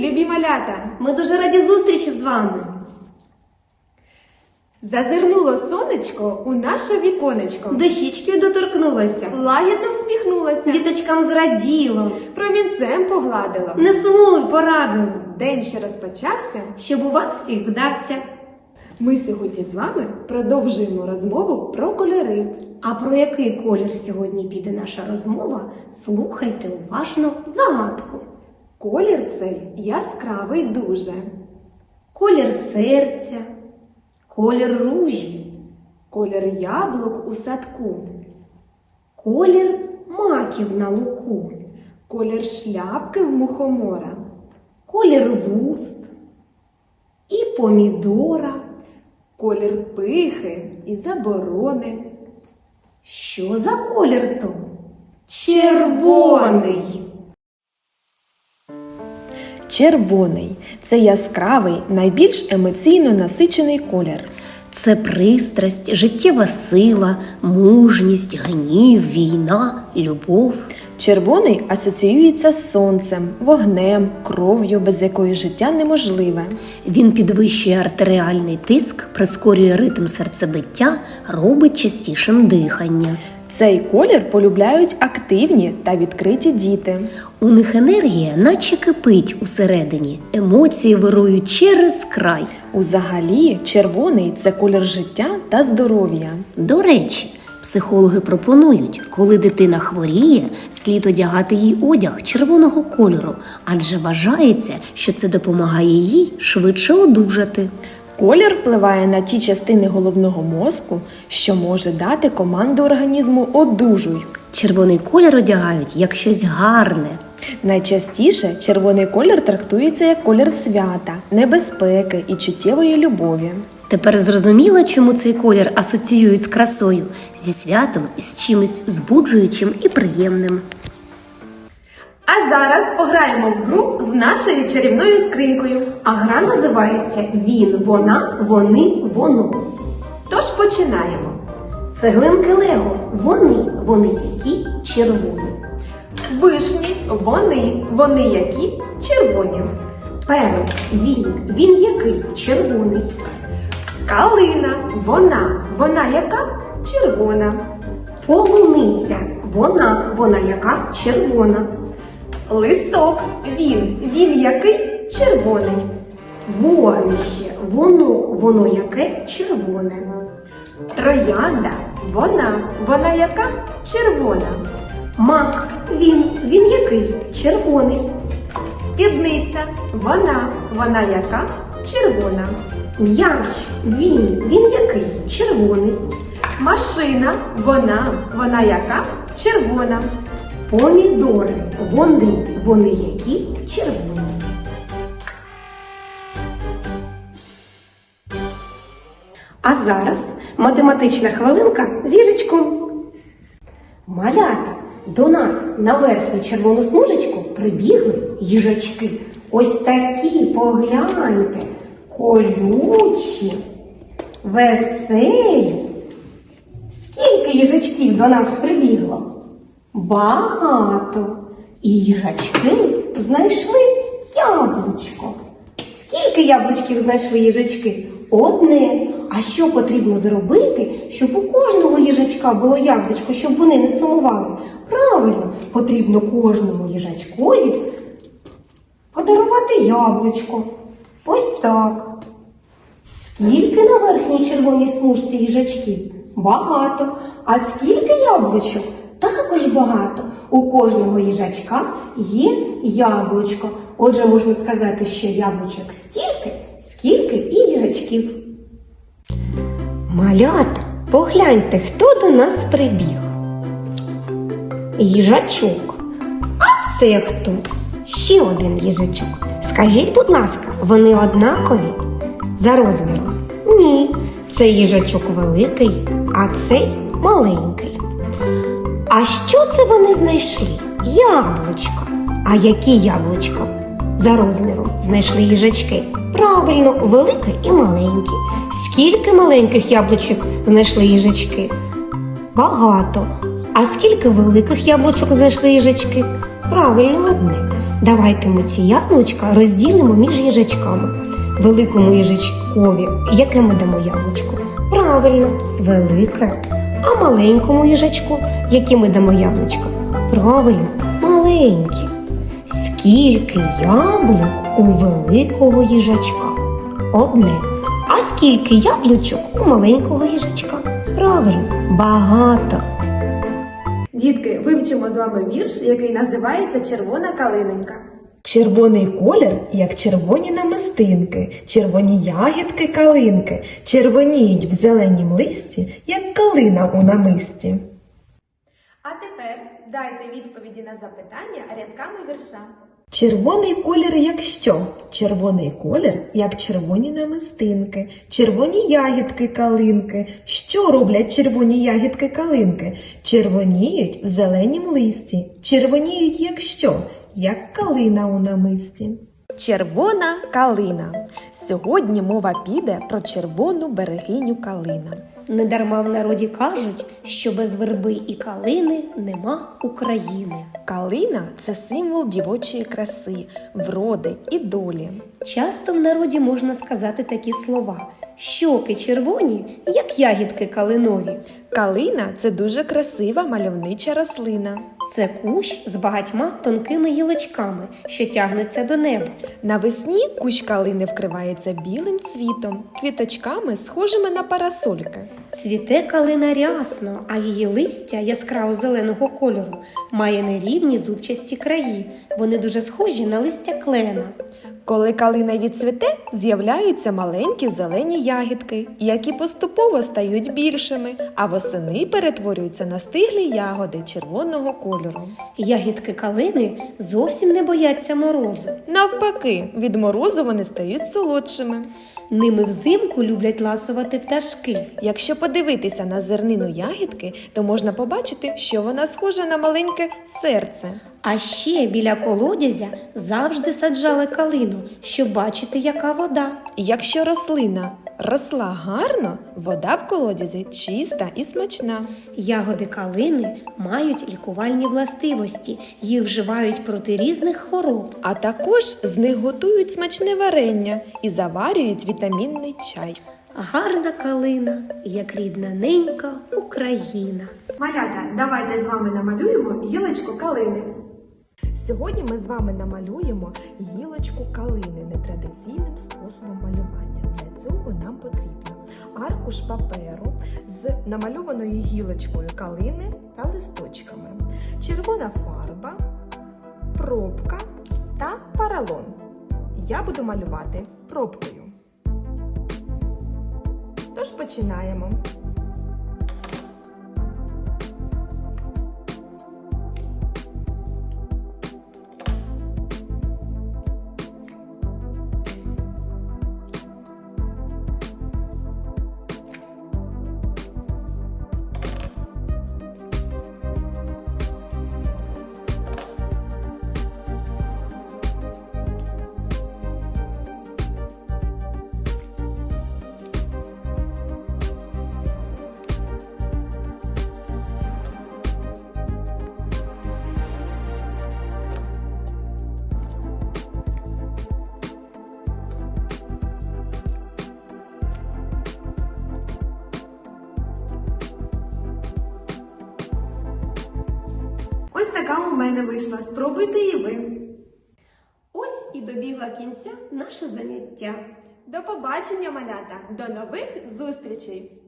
любі малята! Ми дуже раді зустрічі з вами. Зазирнуло сонечко у наше віконечко. Дощічкою доторкнулася. Лагідно всміхнулася, Діточкам зраділо. промінцем погладила. Не сумуй, порадило. День ще розпочався. Щоб у вас всіх вдався. Ми сьогодні з вами продовжуємо розмову про кольори. А про який колір сьогодні піде наша розмова? Слухайте уважно загадку. Колір цей яскравий дуже. Колір серця, колір ружі, Колір яблук у садку, колір маків на луку, колір шляпки в мухомора, колір вуст і помідора. колір пихи і заборони. Що за колір то? Червоний. Червоний це яскравий, найбільш емоційно насичений колір. Це пристрасть, життєва сила, мужність, гнів, війна, любов. Червоний асоціюється з сонцем, вогнем, кров'ю, без якої життя неможливе. Він підвищує артеріальний тиск, прискорює ритм серцебиття, робить частішим дихання. Цей колір полюбляють активні та відкриті діти. У них енергія, наче кипить усередині, емоції вирують через край. Узагалі, червоний це колір життя та здоров'я. До речі, психологи пропонують, коли дитина хворіє, слід одягати їй одяг червоного кольору, адже вважається, що це допомагає їй швидше одужати. Колір впливає на ті частини головного мозку, що може дати команду організму одужуй. Червоний колір одягають як щось гарне. Найчастіше червоний колір трактується як колір свята, небезпеки і чуттєвої любові. Тепер зрозуміло, чому цей колір асоціюють з красою, зі святом і з чимось збуджуючим і приємним. А зараз пограємо в гру з нашою чарівною скринькою. А гра називається Він, вона, вони, воно. Тож починаємо. Цеглинки Лего. Вони, вони які червоні. Вишні, вони, вони які червоні. Перець, він, він який червоний. Калина, вона, вона яка червона. Полуниця, вона, вона яка червона. Листок, він, він який червоний. Вогнище, воно, воно яке червоне. Троянда, вона, вона яка червона. Мак, він, він який червоний. Спідниця, вона, вона яка червона. М'яч, він, він який червоний. Машина, вона, вона яка червона. Помідори, вони, вони які червоні. А зараз математична хвилинка з їжачком. Малята, до нас на верхню червону смужечку прибігли їжачки. Ось такі, погляньте, колючі, веселі. Скільки їжачків до нас прибігло? Багато. І їжачки знайшли яблучко. Скільки яблучків знайшли їжачки? Одне. А що потрібно зробити, щоб у кожного їжачка було яблучко, щоб вони не сумували? Правильно, потрібно кожному їжачкові подарувати яблучко. Ось так. Скільки на верхній червоній смужці їжачків? Багато. А скільки яблучок? Також багато. У кожного їжачка є яблучко. Отже, можна сказати, що яблучок стільки, скільки і їжачків. Малята, погляньте, хто до нас прибіг. Їжачок. А це хто? Ще один їжачок. Скажіть, будь ласка, вони однакові? За розміром? Ні. Цей їжачок великий, а цей маленький. А що це вони знайшли? Яблучка. А які яблучка? За розміром знайшли їжачки. Правильно, велике і маленьке. Скільки маленьких яблучок знайшли їжачки? Багато. А скільки великих яблучок знайшли їжачки? Правильно, одне. Давайте ми ці яблучка розділимо між їжачками. Великому їжачкові, яке ми дамо яблучко? Правильно, велике. Маленькому їжачку, яке ми дамо яблучко? Правильно, маленькі. Скільки яблук у великого їжачка? Одне. А скільки яблучок у маленького їжачка? Правильно, багато. Дітки, вивчимо з вами вірш, який називається Червона калиненька. Червоний колір, як червоні намистинки, червоні ягідки калинки, червоніють в зеленім листі, як калина у намисті. А тепер дайте відповіді на запитання рядками вірша. Червоний колір, як що? Червоний колір, як червоні намистинки, червоні ягідки калинки. Що роблять червоні ягідки калинки? Червоніють в зеленім листі, червоніють як що? Як калина у намисті. Червона калина. Сьогодні мова піде про червону берегиню калина. Недарма в народі кажуть, що без верби і калини нема України. Калина це символ дівочої краси, вроди і долі. Часто в народі можна сказати такі слова: щоки червоні, як ягідки калинові. Калина це дуже красива мальовнича рослина. Це кущ з багатьма тонкими гілочками, що тягнуться до неба. Навесні кущ калини вкривається білим цвітом, квіточками, схожими на парасольки. Цвіте калина рясно, а її листя яскраво зеленого кольору має нерівні зубчасті краї. Вони дуже схожі на листя клена. Коли калина відцвіте, з'являються маленькі зелені ягідки, які поступово стають більшими, а восени перетворюються на стиглі ягоди червоного кольору. Ягідки калини зовсім не бояться морозу. Навпаки, від морозу вони стають солодшими. Ними взимку люблять ласувати пташки. Якщо подивитися на зернину ягідки, то можна побачити, що вона схожа на маленьке серце. А ще біля колодязя завжди саджали калину, щоб бачити, яка вода. Якщо рослина росла гарно, вода в колодязі чиста і смачна. Ягоди калини мають лікувальні властивості, їх вживають проти різних хвороб. А також з них готують смачне варення і заварюють вітамінний чай. Гарна калина, як рідна ненька Україна. Малята, давайте з вами намалюємо гілочку калини. Сьогодні ми з вами намалюємо гілочку калини нетрадиційним способом малювання. Для цього нам потрібно аркуш паперу з намальованою гілочкою калини та листочками, червона фарба, пробка та паралон. Я буду малювати пробкою. Тож починаємо. Ось така у мене вийшла. Спробуйте і ви. Ось і добігла кінця наше заняття. До побачення, малята! До нових зустрічей!